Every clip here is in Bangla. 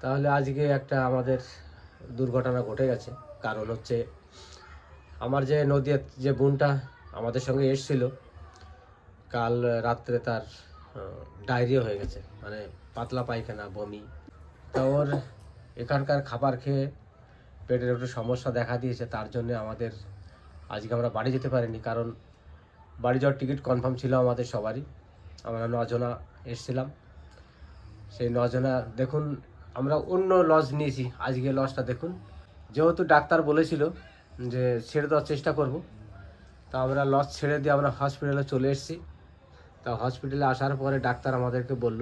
তাহলে আজকে একটা আমাদের দুর্ঘটনা ঘটে গেছে। কারণ হচ্ছে আমার যে নদীর যে বোনটা আমাদের সঙ্গে এসছিল, কাল রাত্রে তার ডায়রিয়া হয়ে গেছে মানে পাতলা পায়খানা, বমি। তা ওর এখানকার খাবার খেয়ে পেটের একটু সমস্যা দেখা দিয়েছে, তার জন্য আমাদের আজকে আমরা বাড়ি যেতে পারিনি, কারণ বাড়ি যাওয়ার টিকিট কনফার্ম ছিল আমাদের সবারই। আমরা নজনা এসছিলাম। সেই নজনা, দেখুন আমরা অন্য লজ নিয়েছি। আজকে লজটা দেখুন। যেহেতু ডাক্তার বলেছিল যে ছেড়ে দেওয়ার চেষ্টা করব, তা আমরা লজ ছেড়ে দিয়ে আমরা হসপিটালে চলে এসেছি। তা হসপিটালে আসার পরে ডাক্তার আমাদেরকে বলল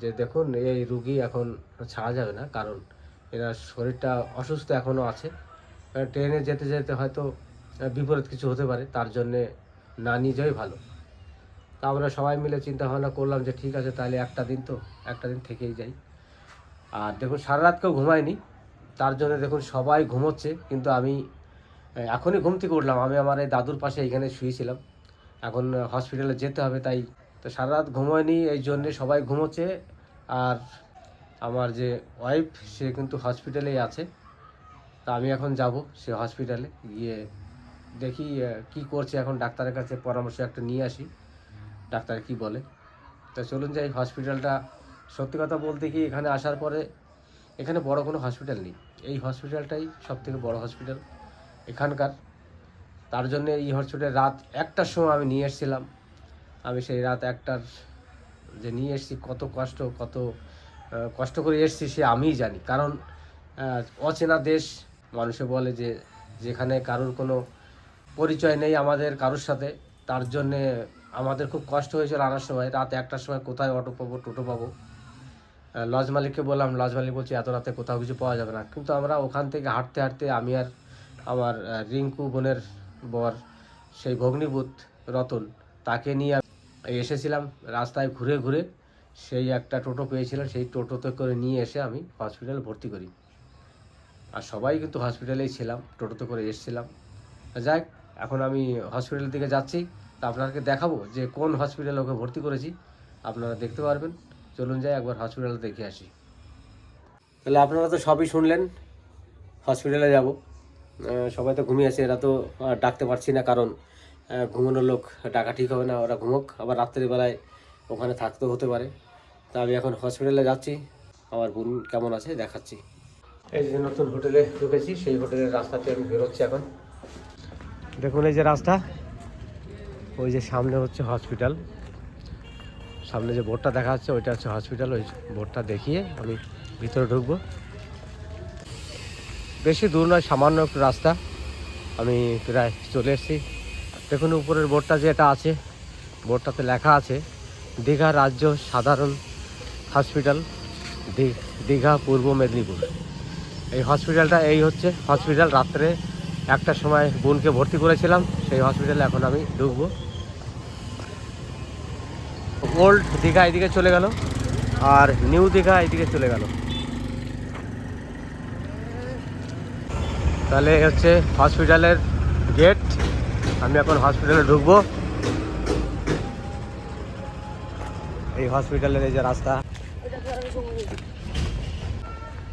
যে, দেখুন, এই রুগী এখন ছাড়া যাবে না, কারণ এরা শরীরটা অসুস্থ এখনও আছে। ট্রেনে যেতে যেতে হয়তো বিপরীত কিছু হতে পারে, তার জন্যে না নিয়ে যাওয়াই ভালো। তা আমরা সবাই মিলে চিন্তা ভাবনা করলাম যে, ঠিক আছে, তাহলে একটা দিন তো, একটা দিন থেকেই যাই। আর দেখুন, সারা রাত কেউ ঘুমায়নি। তার জন্য দেখুন, সবাই ঘুমোচ্ছে, কিন্তু আমি এখনই ঘুম থেকে উঠলাম। আমি আমার এই দাদুর পাশে এখানে শুয়েছিলাম। এখন হসপিটালে যেতে হবে, তাই তো সারা রাত ঘুমোয়নি, এই জন্যে সবাই ঘুমোচ্ছে। আর আমার যে ওয়াইফ, সে কিন্তু হসপিটালেই আছে। তা আমি এখন যাব সে হসপিটালে, গিয়ে দেখি কি করছে এখন ডাক্তারের কাছে, পরামর্শ একটা নিয়ে আসি। ডাক্তার কি বলে? তা চলুন যাই, হসপিটালটা সত্যি কথা বলতে কি, এখানে আসার পরে এখানে বড় কোনো হসপিটাল নেই। এই হসপিটালটাই সব থেকে বড় হসপিটাল এখানকার। তার জন্য এই হসপিটালে রাত একটার সময় আমি নিয়ে এসেছিলাম। আমি সেই রাত একটার যে নিয়ে এসেছি, কত কষ্ট কত কষ্ট করে এসেছি সে আমিই জানি। কারণ অচেনা দেশ, মানুষে বলে যে যেখানে কারোর কোনো পরিচয় নেই আমাদের কারোর সাথে, তার জন্যে আমাদের খুব কষ্ট হয়েছিল আনার সময়। রাত একটার সময় কোথায় অটো পাবো, টোটো পাবো? লজ মালিককে বললাম, লজ মালিক বলছে, এত রাতে কোথাও কিছু পাওয়া যাবে না। কিন্তু আমরা ওখান থেকে হাঁটতে হাঁটতে আমি আর আমার রিঙ্কু বোনের বর, সেই ভগ্নিভূত রতন, তাকে নিয়ে এসেছিলাম রাস্তায় ঘুরে ঘুরে। সেই একটা টোটো পেয়েছিলাম সেই টোটোতে করে নিয়ে এসে আমি হসপিটালে ভর্তি করি। আর সবাই কিন্তু হসপিটালেই ছিলাম, টোটোতে করে এসেছিলাম। যাক এখন আমি হসপিটালের দিকে যাচ্ছি। তা আপনাকে দেখাবো যে কোন হসপিটালে ওকে ভর্তি করেছি। আপনারা দেখতে পারবেন। চলুন যাই একবার হসপিটালে দেখে আসি। তাহলে আপনারা তো সবই শুনলেন হসপিটালে যাব। সবাই তো ঘুমিয়ে আছে এরা তো ডাকতে পারছি না কারণ ঘুমানোর লোক ডাকা ঠিক হবে না ওরা ঘুমোক। আবার রাত্রিবেলায় ওখানে থাকতেও হতে পারে। তা আমি এখন হসপিটালে যাচ্ছি আমার বোন কেমন আছে দেখাচ্ছি। এই যে নতুন হোটেলে ঢুকেছি সেই হোটেলের রাস্তাতে আমি বেরোচ্ছি এখন। দেখুন এই যে রাস্তা ওই যে সামনে হচ্ছে হসপিটাল সামনে যে বোর্ডটা দেখা যাচ্ছে, ওইটা হচ্ছে হসপিটাল ওই বোর্ডটা দেখিয়ে আমি ভিতরে ঢুকবো। বেশি দূর নয়, সামান্য একটু রাস্তা। আমি প্রায় চলে এসেছি। দেখুন উপরের বোর্ডটা যেটা আছে, বোর্ডটাতে লেখা আছে, দীঘা রাজ্য সাধারণ হসপিটাল দীঘা পূর্ব মেদিনীপুর। এই হসপিটালটা এই হচ্ছে হসপিটাল রাত্রে একটা সময় বোনকে ভর্তি করেছিলাম, সেই হসপিটালে এখন আমি ঢুকবো। ওল্ড দীঘা এদিকে চলে গেল আর নিউ দীঘা এদিকে চলে গেল। তাহলে হচ্ছে হসপিটালের গেট। আমি এখন হসপিটালে ঢুকবো। এই হসপিটালের এই যে রাস্তা,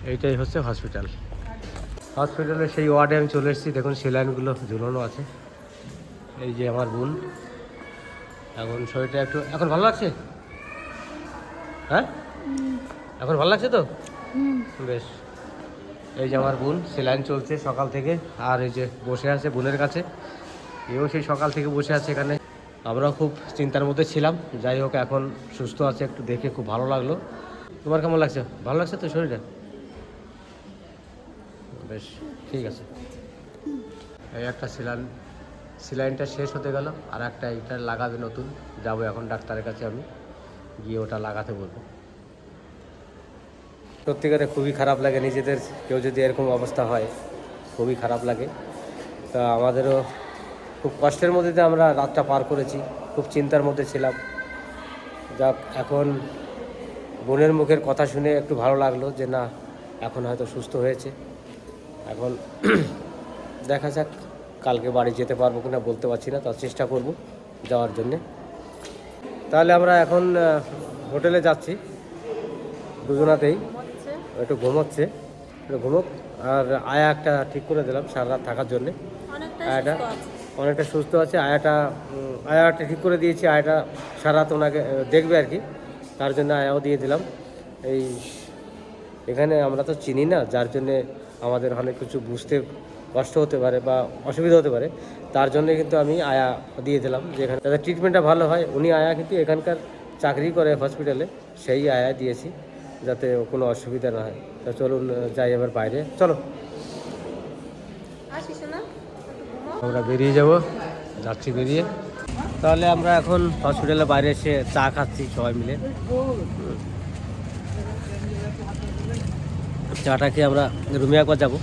এইটাই হচ্ছে হসপিটাল। হসপিটালের সেই ওয়ার্ডে আমি চলে এসেছি। দেখুন সেলাইনগুলো ঝুলানো আছে। এই যে আমার বোন। এখন শরীরটা একটু এখন ভালো লাগছে? হ্যাঁ? এখন ভালো লাগছে তো? বেশ। এই যে আমার বোন সেলাইন চলছে সকাল থেকে, আর এই যে বসে আছে বোনের কাছে। এও সেই সকাল থেকে বসে আছে এখানে। আমরাও খুব চিন্তার মধ্যে ছিলাম। যাই হোক, এখন সুস্থ আছে, একটু দেখে খুব ভালো লাগল। তোমার কেমন লাগছে? ভালো লাগছে তো শরীরে বেশ, ঠিক আছে। এই একটা সিলাইন সিলাইনটা শেষ হতে গেল, আর একটা এইটা লাগাবে নতুন। যাব এখন ডাক্তারের কাছে আমি, গিয়ে ওটা লাগাতে বলব। সত্যিকারে খুবই খারাপ লাগে নিজেদের, কেউ যদি এরকম অবস্থা হয়, খুবই খারাপ লাগে। তা আমাদেরও খুব কষ্টের মধ্যে দিয়ে আমরা রাতটা পার করেছি, খুব চিন্তার মধ্যে ছিলাম। যাক, এখন বোনের মুখের কথা শুনে একটু ভালো লাগল যে না, এখন হয়তো সুস্থ হয়েছে। এখন দেখা যাক কালকে বাড়ি যেতে পারব কিনা বলতে পারছি না তার চেষ্টা করব যাওয়ার জন্যে। তাহলে আমরা এখন হোটেলে যাচ্ছি। দুজনাতেই। একটু ঘুমোচ্ছে। একটু ঘুমোক। আর আয়া একটা ঠিক করে দিলাম সারা রাত থাকার জন্যে। আয়াটা অনেকটা সুস্থ আছে। আয়াটা উম, আয়াটা ঠিক করে দিয়েছি। আয়াটা সারা রাত ওনাকে দেখবে আর কি। তার জন্য আয়াও দিয়ে দিলাম। এই এখানে আমরা তো চিনি না যার জন্যে আমাদের অনেক কিছু বুঝতে কষ্ট হতে পারে বা অসুবিধা হতে পারে তার জন্য কিন্তু আমি আয়া দিয়ে দিলাম যে এখানে যাতে ট্রিটমেন্টটা ভালো হয়। উনি আয়া কিন্তু এখানকার চাকরি করে হসপিটালে সেই আয়া দিয়েছি যাতে কোনো অসুবিধা না হয়। তা চলুন যাই এবার বাইরে। চলো। আমরা বেরিয়ে যাব যাচ্ছি বেরিয়ে। তাহলে আমরা এখন হসপিটালে বাইরে এসে চা খাচ্ছি সবাই মিলে। চাটা খেয়ে আমরা রুমে একবার যাব।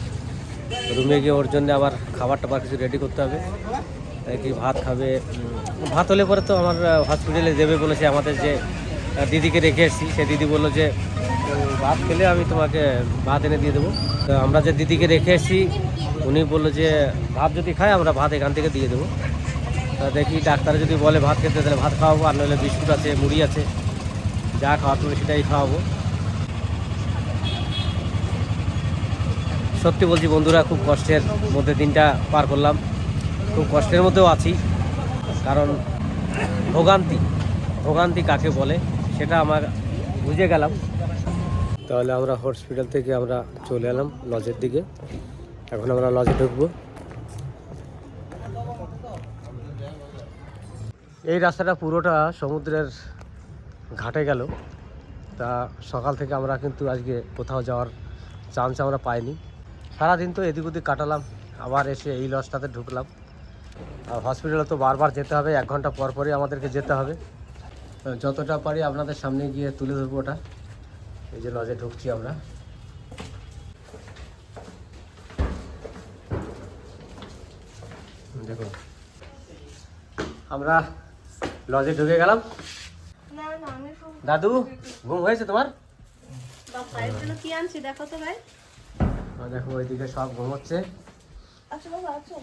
রুমে গিয়ে ওর জন্য আবার খাবার টাবার কিছু রেডি করতে হবে। কি ভাত খাবে? ভাত হলে পরে তো আমার হসপিটালে দেবে বলেছে আমাদের যে দিদিকে রেখে এসেছি। সে দিদি বলল যে ভাত খেলে আমি তোমাকে ভাত এনে দিয়ে দেবো। তো আমরা যে দিদিকে রেখে এসেছি, উনি বলল যে, ভাত যদি খায় আমরা ভাত এখান থেকে দিয়ে দেবো। তা দেখি ডাক্তার যদি বলে ভাত খেতে, তাহলে ভাত খাওয়াবো। আর নইলে বিস্কুট আছে, মুড়ি আছে। যা খাওয়াতে সেটাই খাওয়াবো। সত্যি বলছি বন্ধুরা, খুব কষ্টের মধ্যে দিনটা পার করলাম। খুব কষ্টের মধ্যেও আছি। কারণ ভোগান্তি ভোগান্তি কাকে বলে, সেটা আমার বুঝে গেলাম। তাহলে আমরা হসপিটাল থেকে আমরা চলে এলাম লজের দিকে। এখন আমরা লজে ঢুকবো। এই রাস্তাটা পুরোটা সমুদ্রের ঘাটে গেল। তা সকাল থেকে আমরা কিন্তু আজকে কোথাও যাওয়ার চান্স আমরা পাইনি। সারাদিন তো এদিক ওদিক কাটালাম আবার এসে এই লজটাতে ঢুকলাম। আর হসপিটালে তো বারবার যেতে হবে এক ঘণ্টা পর পরই আমাদেরকে যেতে হবে। যতটা পারি আপনাদের সামনে গিয়ে তুলে ধরবো ওটা। এই যে লজে ঢুকছি আমরা। দেখুন আমরা লজে ঢুকে গেলাম। দাদু ঘুম হয়েছে তোমার? কি আনছি? দেখো তো ভাই। আর দেখো ওইদিকে সব ঘুমোচ্ছে। আচ্ছা বাবা আচ্ছা।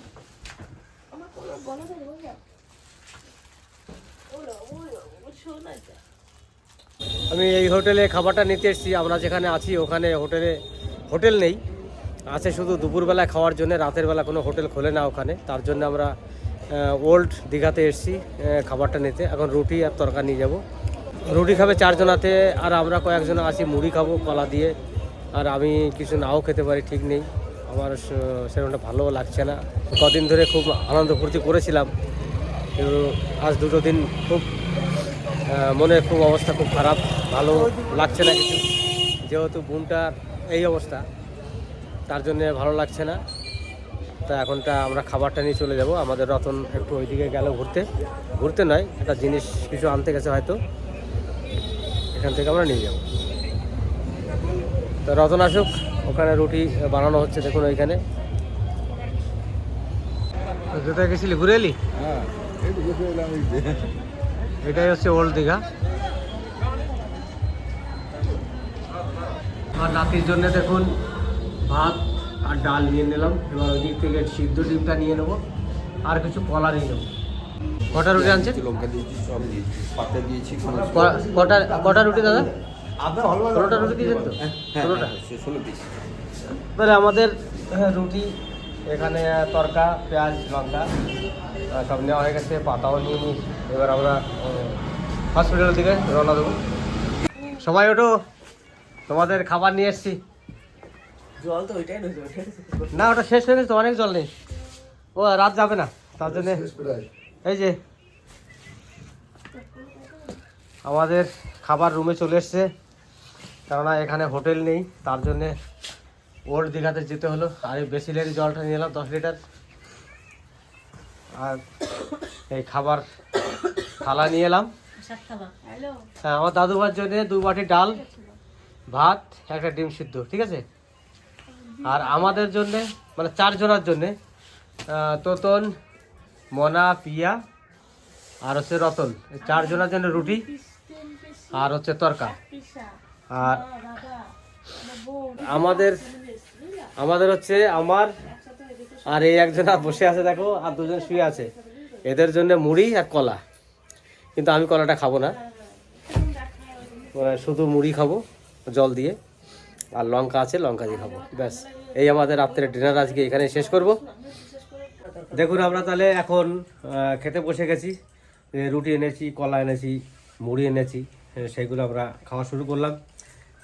আমার কোনো বলো বুঝলা আমি এই হোটেলে খাবারটা নিতে এসেছি আমরা যেখানে আছি ওখানে হোটেলে হোটেল নেই। আছে শুধু দুপুরবেলা খাওয়ার জন্য রাতের বেলা কোনো হোটেল খোলে না ওখানে। তার জন্য আমরা ওল্ড দীঘাতে এসেছি খাবারটা নিতে। এখন রুটি আর তরকা নিয়ে যাব। রুটি খাবে চারজনাতে আর আমরা কয়েকজন আছি মুড়ি খাব কলা দিয়ে। আর আমি কিছু নাও খেতে পারি, ঠিক নেই। আমার সেরকমটা ভালো লাগছে না। কদিন ধরে খুব আনন্দ ফুর্তি করেছিলাম। কিন্তু আজ দুটো দিন খুব মনে খুব অবস্থা খুব খারাপ, ভালো লাগছে না কিছু। যেহেতু বোনটার এই অবস্থা, তার জন্য ভালো লাগছে না। তা এখনটা আমরা খাবারটা নিয়ে চলে যাব। আমাদের রতন একটু ওইদিকে গেল ঘুরতে। ঘুরতে নয়, একটা জিনিস কিছু আনতে গেছে হয়তো। এখান থেকে আমরা নিয়ে যাব। তো রতন আসুক ওখানে রুটি বানানো হচ্ছে দেখুন ওইখানে। কোথায় গেছিলি ঘুরে এলি? হ্যাঁ। এটাই হচ্ছে ওল্ড দীঘা। আর রাতের জন্য দেখুন ভাত আর ডাল নিয়ে নিলাম। এবার ওই দিক থেকে সিদ্ধ ডিমটা নিয়ে নেব আর কিছু কলা নিয়ে নেব। কটা রুটি আনছেন? লঙ্কা দিয়েছি সব দিয়েছি পাতা দিয়েছি কটা কটা রুটি দাদা? ষোলোটা রুটি দিয়েছেন তো? হ্যাঁ ষোলোটা। ষোলো পিস এবারে আমাদের হ্যাঁ, রুটি এখানে তরকা পেঁয়াজ লঙ্কা সব নেওয়া হয়ে গেছে পাতাও নিয়ে নিই এবার আমরা হসপিটালের দিকে রওনা দেবো। সবাই ওঠো তোমাদের খাবার নিয়ে এসছি। জল তো ওইটাই না ওটা শেষ হয়ে গেছে তো অনেক জল নেই। ও রাত যাবে না তার জন্যে। এই যে আমাদের খাবার রুমে চলে এসছে। কেননা এখানে হোটেল নেই তার জন্যে ওল্ড দীঘাতে যেতে হলো। আর এই বেসিলের জলটা নিয়ে এলাম দশ লিটার। আর এই খাবার থালা নিয়ে এলাম। হ্যাঁ আমার দাদুবার জন্য দু বাটি ডাল ভাত একটা ডিম সিদ্ধ ঠিক আছে? আর আমাদের জন্য মানে চারজনের জন্যে তোতন মনা পিয়া আর হচ্ছে রতন। এই চারজনের জন্য রুটি আর হচ্ছে তরকা। আর আমাদের আমাদের হচ্ছে আমার আর এই একজন বসে আছে দেখো, আর দুজন শুয়ে আছে। এদের জন্য মুড়ি আর কলা। কিন্তু আমি কলাটা খাব না। শুধু মুড়ি খাব, জল দিয়ে। আর লঙ্কা আছে, লঙ্কা দিয়ে খাব। ব্যাস, এই আমাদের রাত্রের ডিনার আজকে এখানে শেষ করব। দেখুন আমরা তাহলে এখন খেতে বসে গেছি। রুটি এনেছি, কলা এনেছি, মুড়ি এনেছি সেগুলো আমরা খাওয়া শুরু করলাম।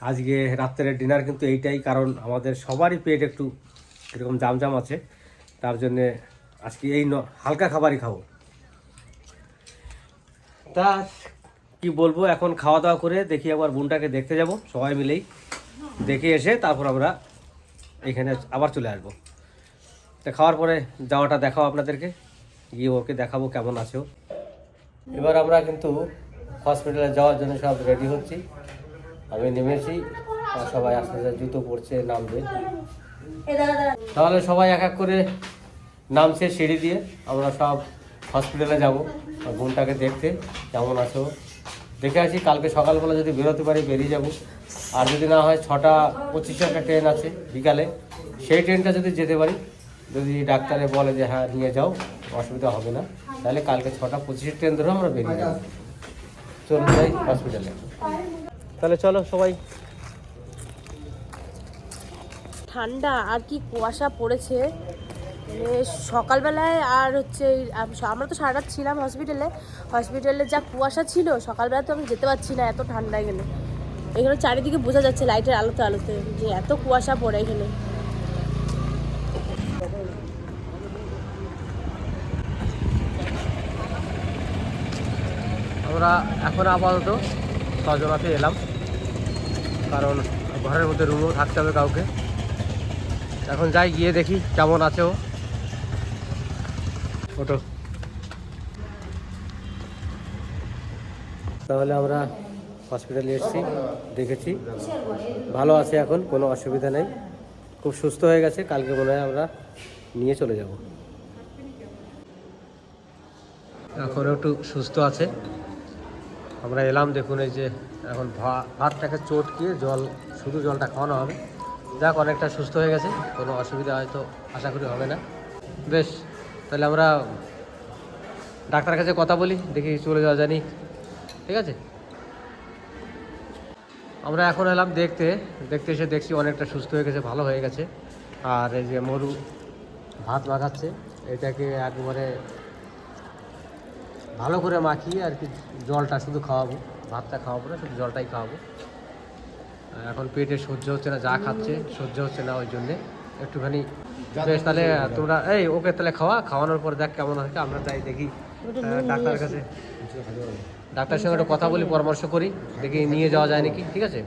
আজকে রাত্রের ডিনার কিন্তু এইটাই, কারণ আমাদের সবারই পেট একটু এরকম জামজাম আছে। তার জন্যে আজকে এই হালকা খাবারই খাব। তা কি বলব, এখন খাওয়া দাওয়া করে দেখি আবার বোনটাকে দেখতে যাব, সবাই মিলেই। দেখে এসে তারপর আমরা এখানে আবার চলে আসব। তা খাওয়ার পরে যাওয়াটা দেখাও আপনাদেরকে, গিয়ে ওকে দেখাবো কেমন আছে এবার আমরা কিন্তু হসপিটালে যাওয়ার জন্য সব রেডি হচ্ছি। আমি নেমেছি সবাই আস্তে আস্তে জুতো পরছে নামবে তাহলে সবাই এক এক করে নামছে সিঁড়ি দিয়ে আমরা সব হসপিটালে যাব বোনটাকে দেখতে কেমন আছো দেখে আছি কালকে সকালবেলা যদি বেরোতে পারি বেরিয়ে যাব। আর যদি না হয় ছটা পঁচিশে একটা ট্রেন আছে বিকালে। সেই ট্রেনটা যদি যেতে পারি যদি ডাক্তারে বলে যে হ্যাঁ নিয়ে যাও অসুবিধা হবে না। তাহলে কালকে ছটা পঁচিশের ট্রেন ধরে আমরা বেরিয়ে যাব। চলুন যাই হসপিটালে তাহলে চলো সবাই। ঠান্ডা আর কি কুয়াশা পড়েছে। মানে সকালবেলায় আর হচ্ছে এই- আমরা তো সারা রাত ছিলাম হসপিটালে হসপিটালে যা কুয়াশা ছিল সকালবেলা তো আমি যেতে পারছি না এত ঠান্ডা এখানে। এখানে চারিদিকে বোঝা যাচ্ছে লাইটের আলোতে আলোতে যে এত কুয়াশা পড়ে এখানে। আমরা এখন আপাতত সজনাতে এলাম। কারণ ঘরের মধ্যে রুমও থাকতে হবে কাউকে। এখন যাই গিয়ে দেখি কেমন আছে ও। ওটো তাহলে আমরা হসপিটালে এসেছি দেখেছি। ভালো আছে এখন কোনো অসুবিধা নেই। খুব সুস্থ হয়ে গেছে কালকে মনে হয় আমরা নিয়ে চলে যাব। এখন একটু সুস্থ আছে। আমরা এলাম দেখুন এই যে এখন ভাতটাকে চটকিয়ে জল, শুধু জলটা খাওয়ানো হবে। যাক, অনেকটা সুস্থ হয়ে গেছে। কোনো অসুবিধা হয়তো আশা করি হবে না। বেশ, তাহলে আমরা ডাক্তারের কাছে কথা বলি, দেখি চলে যাওয়া জানি ঠিক আছে? আমরা এখন এলাম দেখতে। দেখতে এসে দেখছি অনেকটা সুস্থ হয়ে গেছে, ভালো হয়ে গেছে। আর এই যে মরু ভাত মাখাচ্ছে, এটাকে একবারে ভালো করে মাখিয়ে আর কি জলটা শুধু খাওয়াবো। ভাতটা খাওয়াবো না শুধু জলটাই খাওয়াবো। এখন পেটে সহ্য হচ্ছে না যা খাচ্ছে সহ্য হচ্ছে না ওই জন্যে। একটুখানি বেশ তাহলে তোমরা এই ওকে তাহলে খাওয়া খাওয়ানোর পর দেখ কেমন হয় আমরা তাই দেখি ডাক্তারের কাছে। ডাক্তারের সঙ্গে একটু কথা বলি পরামর্শ করি দেখি নিয়ে যাওয়া যায় নাকি ঠিক আছে?